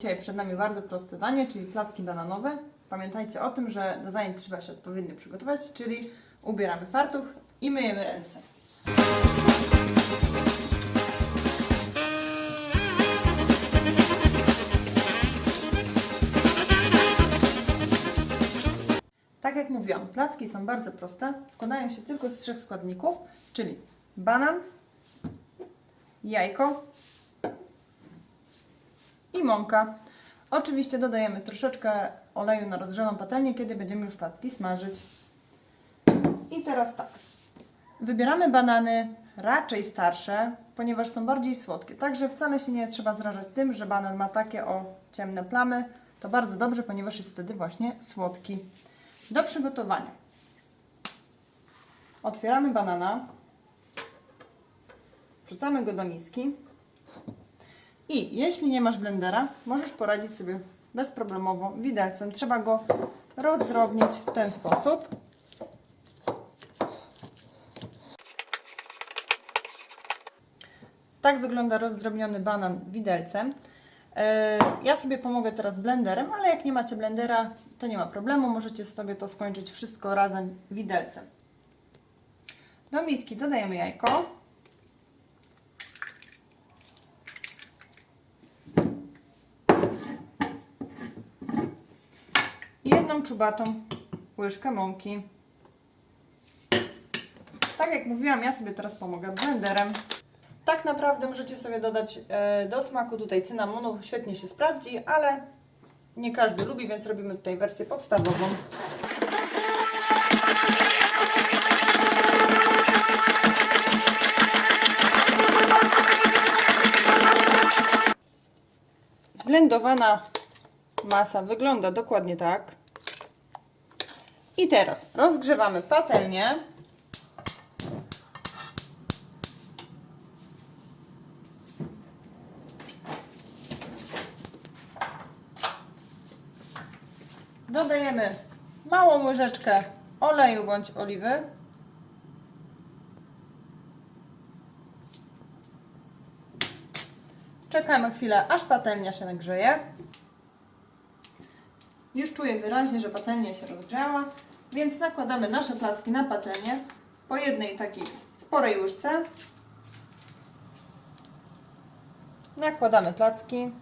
Dzisiaj przed nami bardzo proste danie, czyli placki bananowe. Pamiętajcie o tym, że do zajęć trzeba się odpowiednio przygotować, czyli ubieramy fartuch i myjemy ręce. Tak jak mówiłam, placki są bardzo proste. Składają się tylko z trzech składników, czyli banan, jajko i mąka. Oczywiście dodajemy troszeczkę oleju na rozgrzaną patelnię, kiedy będziemy już placki smażyć. I teraz tak. Wybieramy banany raczej starsze, ponieważ są bardziej słodkie. Także wcale się nie trzeba zrażać tym, że banan ma takie o ciemne plamy. To bardzo dobrze, ponieważ jest wtedy właśnie słodki. Do przygotowania. Otwieramy banana. Wrzucamy go do miski. I jeśli nie masz blendera, możesz poradzić sobie bezproblemowo widelcem. Trzeba go rozdrobnić w ten sposób. Tak wygląda rozdrobniony banan widelcem. E, Ja sobie pomogę teraz blenderem, ale jak nie macie blendera, to nie ma problemu. Możecie sobie to skończyć wszystko razem widelcem. Do miski dodajemy jajko. Czubatą łyżkę mąki. Tak jak mówiłam, ja sobie teraz pomogę blenderem. Tak naprawdę możecie sobie dodać e, do smaku tutaj cynamonu, świetnie się sprawdzi, ale nie każdy lubi, więc robimy tutaj wersję podstawową. Zblendowana masa wygląda dokładnie tak. I teraz rozgrzewamy patelnię. Dodajemy małą łyżeczkę oleju bądź oliwy. Czekamy chwilę, aż patelnia się nagrzeje. Już czuję wyraźnie, że patelnia się rozgrzała, więc nakładamy nasze placki na patelnię po jednej takiej sporej łyżce. Nakładamy placki.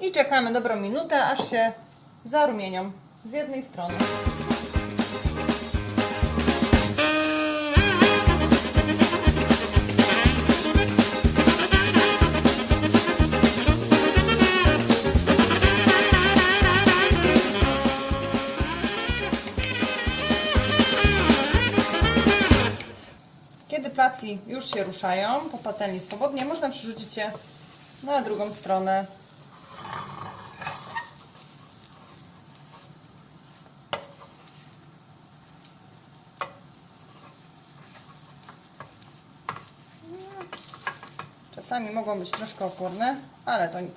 I czekamy dobrą minutę, aż się zarumienią z jednej strony. Kiedy placki już się ruszają po patelni swobodnie, można przerzucić je na drugą stronę. Czasami mogą być troszkę oporne, ale to nic.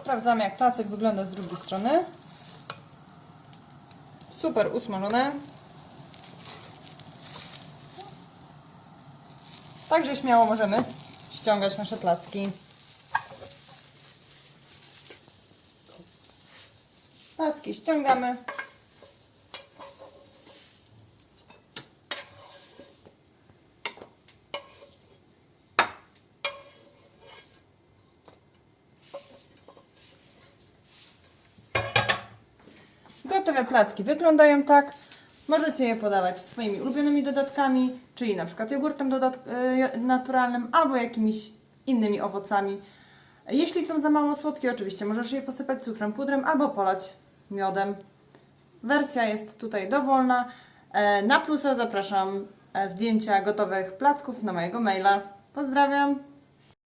Sprawdzamy jak placek wygląda z drugiej strony. Super usmażone. Także śmiało możemy ściągać nasze placki. Placki ściągamy. Gotowe placki wyglądają tak. Możecie je podawać swoimi ulubionymi dodatkami, czyli na przykład jogurtem y, naturalnym albo jakimiś innymi owocami. Jeśli są za mało słodkie, oczywiście możesz je posypać cukrem, pudrem albo polać miodem. Wersja jest tutaj dowolna. E, Na plusa zapraszam e, zdjęcia gotowych placków na mojego maila. Pozdrawiam!